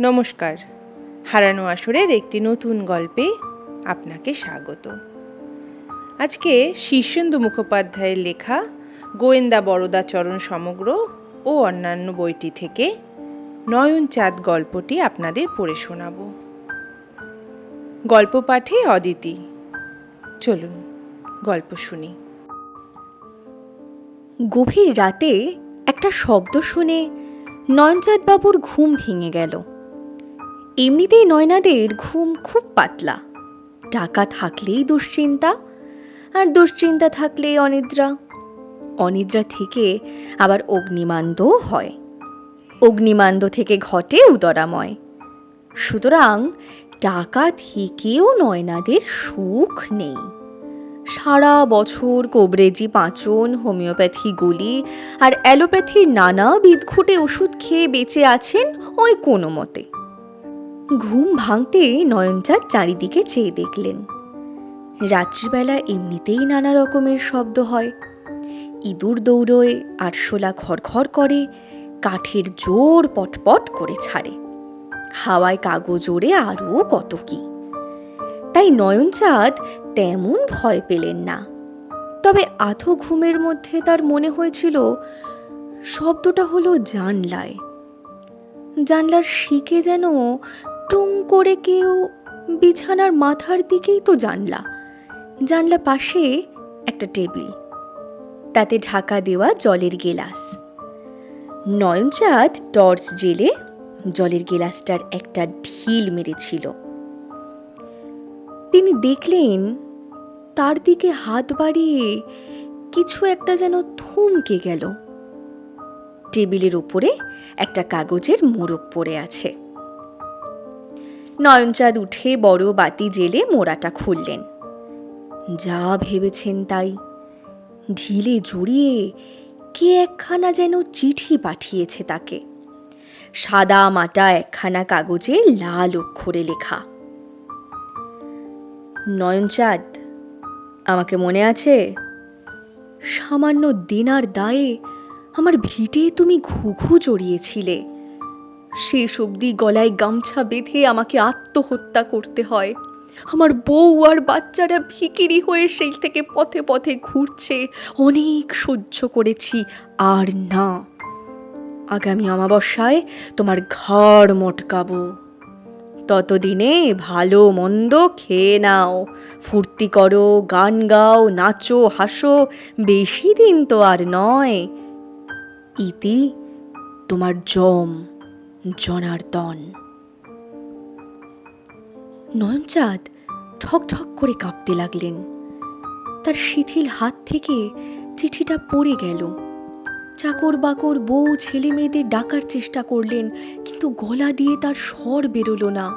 নমস্কার। হারানো আসরের একটি নতুন গল্পে আপনাকে স্বাগত। আজকে শীর্ষেন্দু মুখোপাধ্যায়ের লেখা গোয়েন্দা বরদাচরণ সমগ্র ও অন্যান্য বইটি থেকে নয়ন চাঁদ গল্পটি আপনাদের পড়ে শোনাব। গল্প পাঠে অদিতি। চলুন, গল্প শুনি। গভীর রাতে একটা শব্দ শুনে নয়নচাঁদ বাবুর ঘুম ভেঙে গেল। এমনিতেই নয়নাদের ঘুম খুব পাতলা। টাকা থাকলেই দুশ্চিন্তা, আর দুশ্চিন্তা থাকলেই অনিদ্রা। অনিদ্রা থেকে আবার অগ্নিমান্দও হয়। অগ্নিমান্দ থেকে ঘটে উদরাময়। সুতরাং টাকা থেকেও নয়নাদের সুখ নেই। সারা বছর কোবরেজি পাঁচন হোমিওপ্যাথি গুলি আর অ্যালোপ্যাথির নানা বিদঘুটে ওষুধ খেয়ে বেঁচে আছেন ওই কোনো মতে। ঘুম ভাঙতে নয়নচাঁদ চারিদিকে চেয়ে দেখলেন। রাত্রিবেলা এমনিতেই নানা রকমের শব্দ হয়। ইঁদুর দৌড়োয়, আরশোলা ঘর করে, কাঠের জোর পটপট করে ছাড়ে। হাওয়ায় কাগজ ওড়ে আরও কত কি। তাই নয়নচাঁদ তেমন ভয় পেলেন না। তবে আধো ঘুমের মধ্যে তার মনে হয়েছিল, শব্দটা হলো জানলায়। জানলার শিকে যেন টুং করে কেউ বিছানার মাথার দিকেই তো জানলা। জানলা পাশে একটা টেবিল। তাতে ঢাকা দেওয়া জলের গেলাস। নয়নচাঁদ টর্চ জেলে জলের গেলাসটার একটা ঢিল মেরেছিল। তিনি দেখলেন তার দিকে হাত বাড়িয়ে কিছু একটা যেন থমকে গেল। টেবিলের উপরে একটা কাগজের মোড়ক পড়ে আছে। নয়নচাঁদ উঠে বড় বাতি জেলে মোড়াটা খুললেন। যা ভেবেছেন তাই। ঢিলে জড়িয়ে কে একখানা যেন চিঠি পাঠিয়েছে তাকে। সাদা মাটা একখানা কাগজে লাল অক্ষরে লেখা। নয়নচাঁদ আমাকে মনে আছে? সামান্য দিনার দায়ে আমার ভিটে তুমি ঘুঘু চড়িয়েছিলে শেষ অবধি গলায় গামছা বেঁধে আমাকে আত্মহত্যা করতে হয়। আমার বউ আর বাচ্চারা ভিকিরি হয়ে সেই থেকে পথে পথে ঘুরছে। অনেক সহ্য করেছি, আর না। আগামী অমাবস্যায় তোমার ঘর মটকাবো। ততদিনে ভালো মন্দ খেয়ে নাও। ফুর্তি করো, গান গাও, নাচো, হাসো, বেশি দিন তো আর নয়। ইতি, তোমার জম, জনার্দন। নয়নচাঁদ ঠক ঠক করে কাঁপতে লাগলেন। তার শিথিল হাত থেকে চিঠিটা পড়ে গেল। চাকর বাকর, বউ, ছেলে মেয়েদের ডাকার চেষ্টা করলেন, কিন্তু গলা দিয়ে তার স্বর বেরোলো না।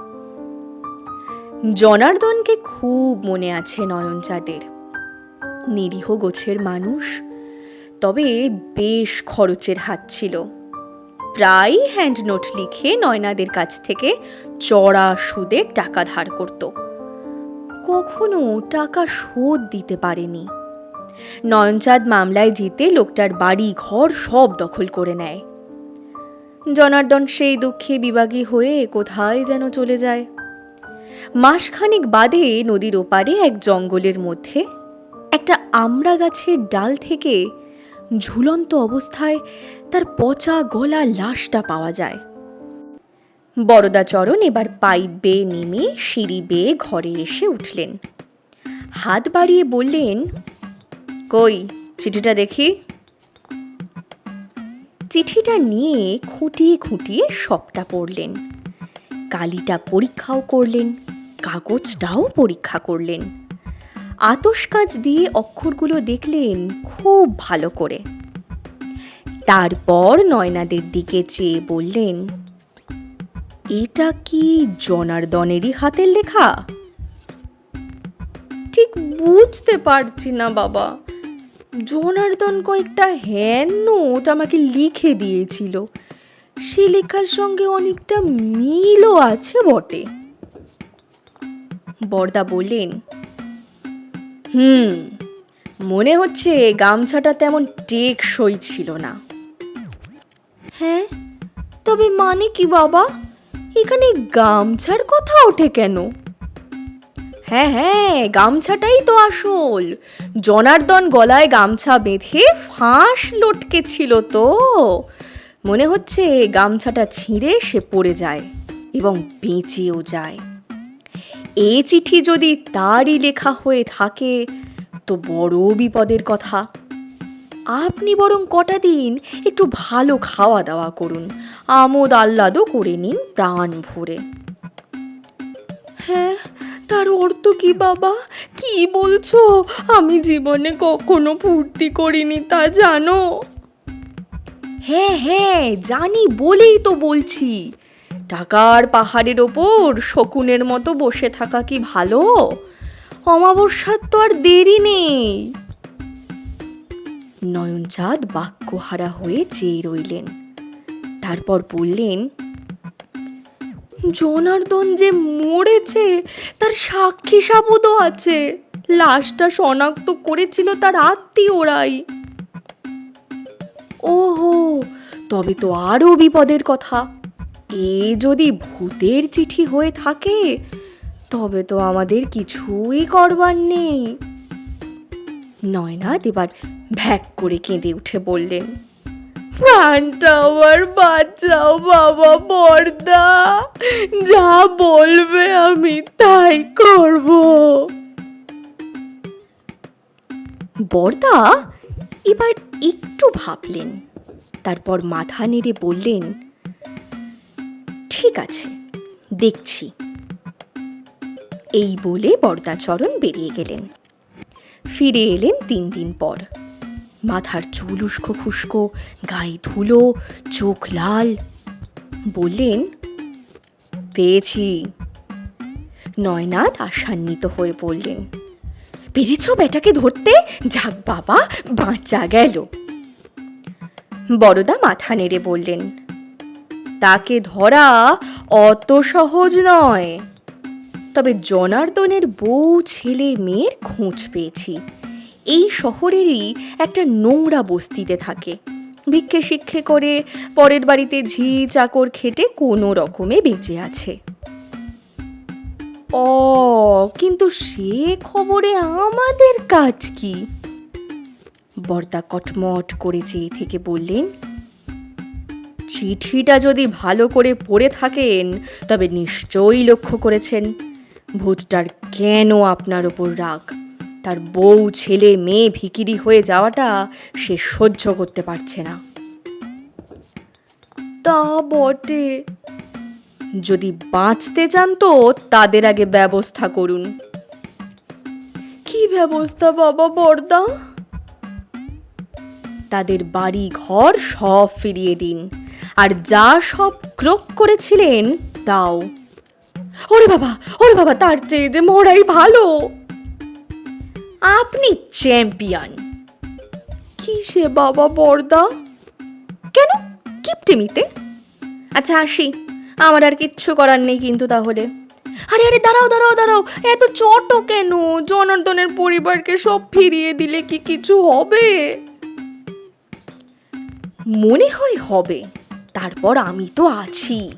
জনার্দনকে খুব মনে আছে নয়নচাঁদের। নিরীহ গোছের মানুষ, তবে বেশ খরচের হাত ছিল। প্রায় হ্যান্ড নোট লিখে নয়নাদের কাছ থেকে চড়া সুদে টাকা ধার করত। কখনো টাকা শোধ দিতে পারেনি। নয়নচাঁদ মামলায় জিতে লোকটার বাড়ি, ঘর সব দখল করে নেয়। জনার্দন সেই দুঃখে বিভাগী হয়ে কোথায় যেন চলে যায়। মাসখানেক বাদে নদীর ওপারে এক জঙ্গলের মধ্যে একটা আমড়া গাছের ডাল থেকে ঝুলন্ত অবস্থায় তার পচা গলা লাশটা পাওয়া যায়। বরদাচরণ এবার পাইপ বেয়ে নেমে সিঁড়ি বেয়ে ঘরে এসে উঠলেন। হাত বাড়িয়ে বললেন কই? চিঠিটা দেখি। চিঠিটা নিয়ে খুঁটিয়ে খুঁটিয়ে সবটা পড়লেন। কালিটা পরীক্ষাও করলেন, কাগজটাও পরীক্ষা করলেন। আতস কাজ দিয়ে অক্ষরগুলো দেখলেন খুব ভালো করে। তারপর নয়নাদের দিকে চেয়ে বললেন, এটা কি জনার্দনেরই হাতের লেখা? ঠিক বুঝতে পারছি না বাবা। জনার্দন কয়েকটা হ্যান নোট আমাকে লিখে দিয়েছিল। সে লেখার সঙ্গে অনেকটা মিলও আছে বটে। বরদা বললেন, হুম, মনে হচ্ছে গামছাটা তেমন টেকসই ছিল না। হ্যাঁ তবে মানে কি বাবা? এখানে গামছার কথা ওঠে কেন? হ্যাঁ হ্যাঁ গামছাটাই তো আসল। জনার্দন গলায় গামছা বেঁধে ফাঁস লটকে ছিল তো। মনে হচ্ছে গামছাটা ছিঁড়ে সে পড়ে যায় এবং বেঁচেও যায়। এই চিঠি যদি তারই লেখা হয়ে থাকে, তো বড় বিপদের কথা। আপনি বরং কটা দিন একটু ভালো খাওয়া দাওয়া করুন। আমোদ আহ্লাদও করে নিন প্রাণ ভরে। তার অর্থ কি, বাবা? কি বলছো? আমি জীবনে কখনো ফুর্তি করিনি, তা জানো? হ্যাঁ হ্যাঁ জানি, বলেই তো বলছি। টাকার পাহাড়ের ওপর শকুনের মতো বসে থাকা কি ভালো? অমাবস্যার তো আর দেরি নেই। নয়নচাঁদ বাক্যহারা হয়ে চেয়ে রইলেন। তারপর বললেন জনার্দন যে মরেছে, তার সাক্ষী সাবুদও আছে। লাশটা শনাক্ত করেছিল তার আত্মীয়রাই। ওহো, তবে তো আরও বিপদের কথা। এ যদি ভূতের চিঠি হয়ে থাকে, তবে তো আমাদের কিছুই করবার নেই। নয়নাথ এবার ভ্যাক করে কেঁদে উঠে বললেন প্রাণটা আমার বাঁচাও, বাবা, বর্দা। যা বলবে আমি তাই করব। বর্দা, এবার একটু ভাবলেন। তারপর মাথা নেড়ে বললেন, ঠিক আছে, দেখছি। এই বলে বর্দাচরণ বেরিয়ে গেলেন। ফিরে এলেন তিন দিন পর। মাথার চুল উস্কো খুস্কো গায়ে ধুলো, চোখ লাল। বললেন, পেয়েছি। নয়নাথ আশান্বিত হয়ে বললেন, পেরেছ বেটাকে ধরতে? যাক বাবা, বাঁচা গেল। বড়দা মাথা নেড়ে বললেন, তাকে ধরা অত সহজ নয়। তবে জনার্দনের বউ ছেলে মেয়ের খোঁজ পেয়েছি। এই শহরেরই একটা নোংরা বস্তিতে থাকে। ভিক্ষে শিক্ষে করে পরের বাড়িতে ঝি চাকর খেটে কোনো রকমে বেঁচে আছে। ও, কিন্তু সে খবরে আমাদের কাজ কি? বর্দা কটমট করে চেয়ে থেকে বললেন, চিঠিটা যদি ভালো করে পড়ে থাকেন, তবে নিশ্চয়ই লক্ষ্য করেছেন। ভূতটার কেন আপনার ওপর রাগ? তার বউ, ছেলে, মেয়ে, ভিকিরি হয়ে যাওয়াটা সে সহ্য করতে পারছে না। তা বটে। যদি বাঁচতে চান তো তাদের আগে ব্যবস্থা করুন। কি ব্যবস্থা বাবা বর্দা তাদের বাড়ি ঘর সব ফিরিয়ে দিন। আর যা সব ক্রোক করেছিলেন, তাও। ওরে বাবা ওরে বাবা, তার চেয়ে যে মরাই ভালো। আপনি চ্যাম্পিয়ন। কি সে বাবা বর্দা? কেন? কিপটেমিতে? আচ্ছা আসি। আমার আর কিচ্ছু করার নেই কিন্তু তাহলে। আরে আরে, দাঁড়াও দাঁড়াও দাঁড়াও। এত চটো কেন? জনার্দনের পরিবারকে সব ফিরিয়ে দিলে কি কিছু হবে? মনে হয় হবে। তারপর আমি তো আছি।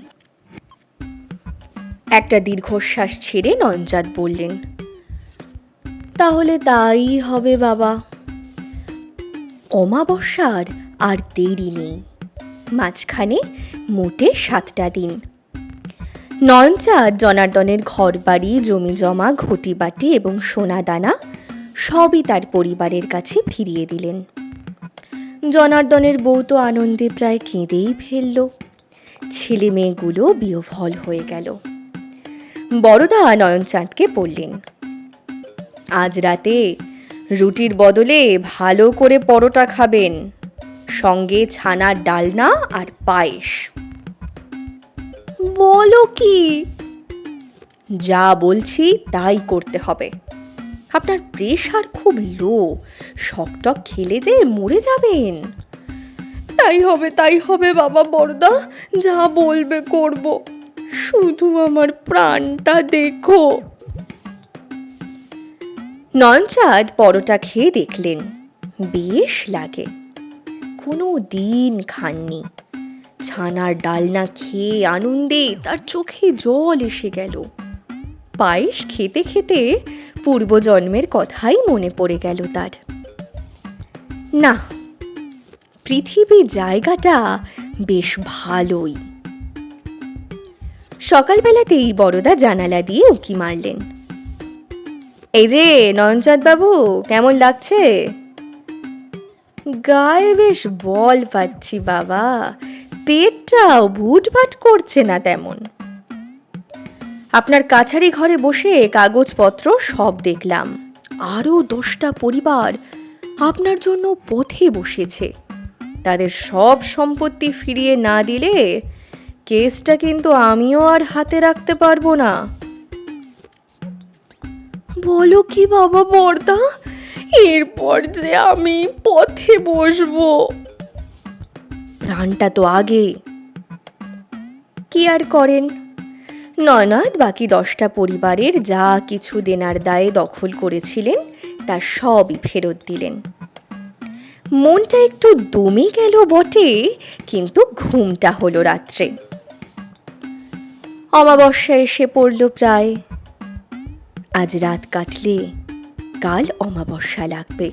একটা দীর্ঘশ্বাস ছেড়ে নয়নচাঁদ বললেন তাহলে তাই হবে বাবা। অমাবস্যার আর দেরি নেই। মাঝখানে মোটে সাতটা দিন। নয়নচাঁদ জনার্দনের ঘর বাড়ি জমি জমা ঘটি বাটি এবং সোনা দানা সবই তার পরিবারের কাছে ফিরিয়ে দিলেন। জনার্দনের বউ তো আনন্দে প্রায় কেঁদেই ফেলল। ছেলে মেয়েগুলো বিহফল হয়ে গেল। বড়দা নয়নচাঁদকে বললেন আজ রাতে। রুটির বদলে ভালো করে পরোটা খাবেন। সঙ্গে ছানার ডালনা আর পায়েস। বলো কি? যা বলছি তাই করতে হবে। আপনার প্রেশার খুব লো। শকটক খেলে যে মরে যাবেন। তাই হবে তাই হবে বাবা বড়দা, যা বলবে করব। শুধু আমার প্রাণটা দেখো। নয়নচাঁদ পরোটা খেয়ে দেখলেন, বেশ লাগে। কোনো দিন খাননি। ছানার ডালনা খেয়ে আনন্দে তার চোখে জল এসে গেল। পায়েস খেতে খেতে পূর্বজন্মের কথাই মনে পড়ে গেল তার। না, পৃথিবী জায়গাটা বেশ ভালোই। সকালবেলাতেই বড়দা জানালা দিয়ে উঁকি মারলেন। এই যে নয়নচাঁদ বাবু কেমন লাগছে? গায়ে বেশ বল পাচ্ছি বাবা। পেটটাও ভুটভাট করছে না তেমন। আপনার কাছারি ঘরে বসে কাগজপত্র সব দেখলাম। আরও দশটা পরিবার আপনার জন্য পথে বসেছে। তাদের সব সম্পত্তি ফিরিয়ে না দিলে কেসটা কিন্তু আমিও আর হাতে রাখতে পারব না। বলো কি বাবা বর্দা? এরপর যে আমি পথে বসবো। প্রাণটা তো আগে। কি আর করেন? নয়নাথ বাকি দশটা পরিবারের যা কিছু দেনার দায়ে দখল করেছিলেন, তা সবই ফেরত দিলেন। মনটা একটু দমে গেল বটে, কিন্তু ঘুমটা হলো রাত্রে। অমাবস্যা এসে পড়ল প্রায়। আজ রাত কাটলে কাল অমাবস্যা লাগবে।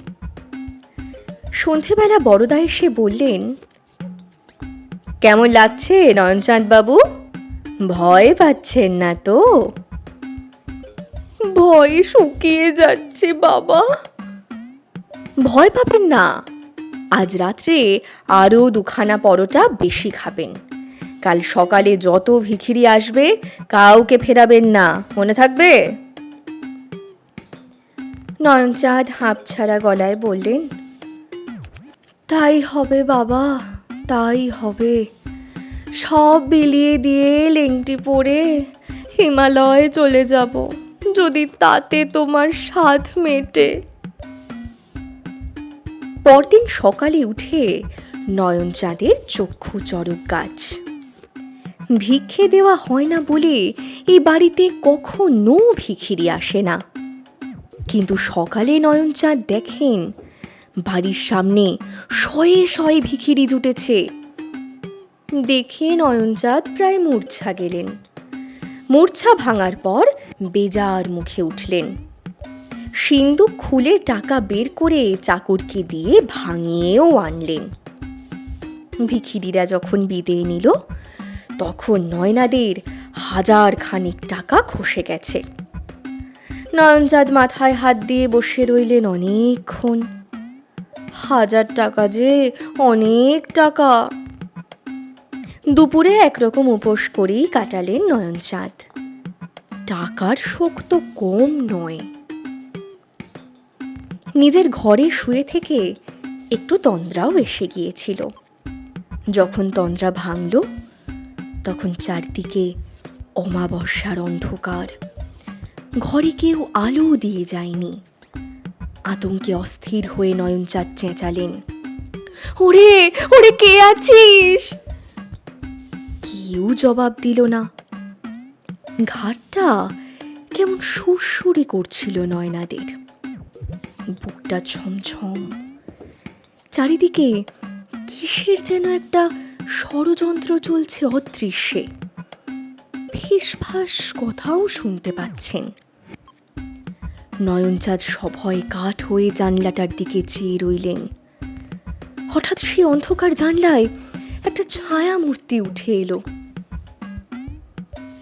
সন্ধেবেলা বড়দা এসে বললেন, কেমন লাগছে নয়নচাঁদ বাবু? ভয় পাচ্ছেন না তো? ভয় শুকিয়ে যাচ্ছে, বাবা। ভয় পাবেন না। আজ রাত্রে আরও দুখানা পরোটা বেশি খাবেন। কাল সকালে যত ভিখিরি আসবে, কাউকে ফেরাবেন না। মনে থাকবে? নয়নচাঁদ হাঁপ ছাড়া গলায় বললেন, তাই হবে বাবা, তাই হবে। সব বিলিয়ে দিয়ে লেংটি পরে হিমালয়ে চলে যাব, যদি তাতে তোমার স্বাদ মেটে। পরদিন সকালে উঠে নয়নচাঁদের চক্ষু চরক গাছ। ভিক্ষে দেওয়া হয় না বলে এই বাড়িতে কখনো ভিখিরি আসে না। কিন্তু সকালে নয়নচাঁদ দেখেন, বাড়ির সামনে শয়ে শয়ে ভিখিরি জুটেছে। দেখে নয়নচাঁদ প্রায় মূর্ছা গেলেন। মূর্ছা ভাঙার পর বেজার মুখে উঠলেন। সিন্দুক খুলে টাকা বের করে চাকরকে দিয়ে ভাঙিয়েও আনলেন। ভিখিরিরা যখন বিদেয় নিল, তখন নয়নাদের হাজার খানিক টাকা খসে গেছে। নয়নচাঁদ মাথায় হাত দিয়ে বসে রইলেন অনেকক্ষণ। হাজার টাকা যে, অনেক টাকা। দুপুরে একরকম উপোস করেই কাটালেন নয়নচাঁদ টাকার শোক তো কম নয়। নিজের ঘরে শুয়ে থেকে একটু তন্দ্রাও এসে গিয়েছিল। যখন তন্দ্রা ভাঙল, তখন চারদিকে অমাবস্যার অন্ধকার। ঘরে কেউ আলো দিয়ে যায়নি। আতঙ্কে অস্থির হয়ে নয়নচাঁদ চেঁচালেন। ওরে ওরে কে আছিস? কেউ জবাব দিল না। ঘাটটা কেমন সুরসুরি করছিল নয়নাদের। বুকটা ছমছম। চারিদিকে কিসের যেন একটা ষড়যন্ত্র চলছে অদৃশ্যে। ফিসফাস কথাও শুনতে পাচ্ছেন। নয়নচাঁদ সভয় কাঠ হয়ে জানলাটার দিকে চেয়ে রইলেন। হঠাৎ সেই অন্ধকার জানলায় একটা ছায়া মূর্তি উঠে এলো।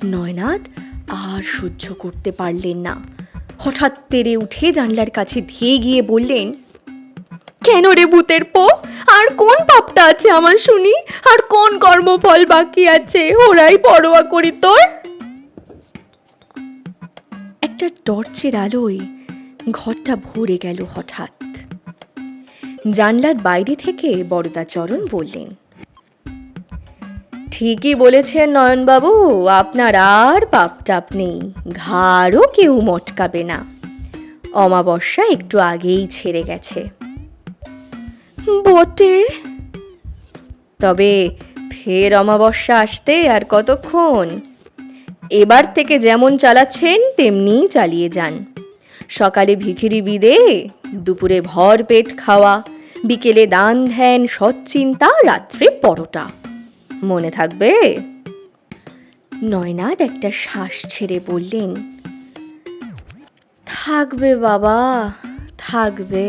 নয়নাদ আর সহ্য করতে পারলেন না। হঠাৎ তেরে উঠে জানলার কাছে ধেয়ে গিয়ে বললেন, কেন রে ভূতের পো? আর কোন পাপটা আছে আমার শুনি? আর কোন কর্মফল বাকি আছে? ওরাই পরোয়া করি তোর? একটা টর্চের আলোয় ঘরটা ভরে গেল হঠাৎ। জানলার বাইরে থেকে বরদাচরণ বললেন, ঠিকই বলেছেন নয়নবাবু, আপনার আর পাপ টাপ নেই, ঘাড়ও কেউ মটকাবে না। অমাবস্যা একটু আগেই ছেড়ে গেছে। বটে? তবে ফের অমাবস্যা আসতে আর কতক্ষণ? এবার থেকে যেমন চালাচ্ছেন, তেমনি চালিয়ে যান। সকালে ভিখিরি বিদে, দুপুরে ভর পেট খাওয়া, বিকেলে দান ধ্যান সচ্চিন্তা রাত্রে পরোটা। মনে থাকবে? নয়নাদ একটা শ্বাস ছেড়ে বললেন, থাকবে বাবা, থাকবে।